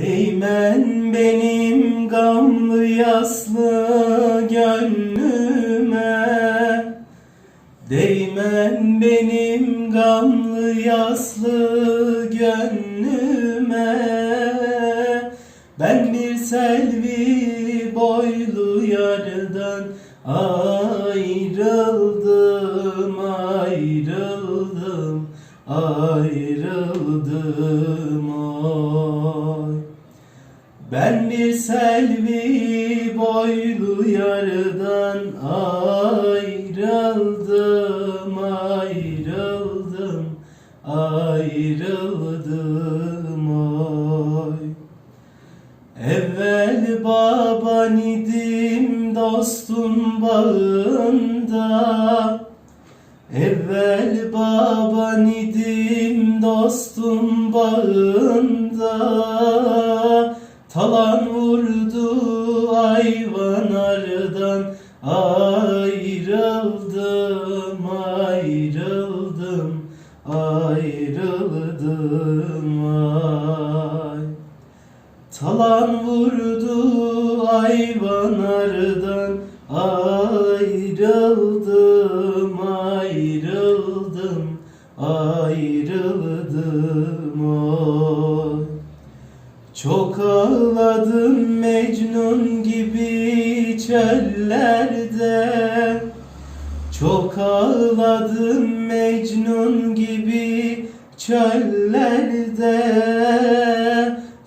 Değmen benim gamlı yaslı gönlüme. Değmen benim gamlı yaslı gönlüme. Ben bir selvi boylu yardan ayrıldım ayrıldım ayrıldım. Oy ben bir selvi boylu yardan ayrıldım, ayrıldım, ayrıldım oy. Evvel baban idim dostum bağında Evvel baban idim dostum bağında Talan vurdu ayvanardan Ayrıldım, ayrıldım, ayrıldım ay Talan vurdu ayvanardan Ayrıldım, ayrıldım, ayrıldım oy Çok ağladım Mecnun gibi çöllerde. Çok ağladım Mecnun gibi çöllerde.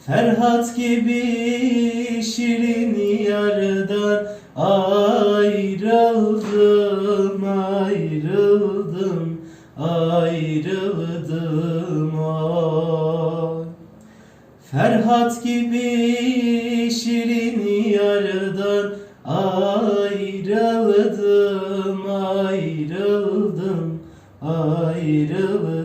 Ferhat gibi şirin yardan ayrıldım, ayrıldım, ayrıldım Ferhat gibi şirin yardan ayrıldım, ayrıldım, ayrıldım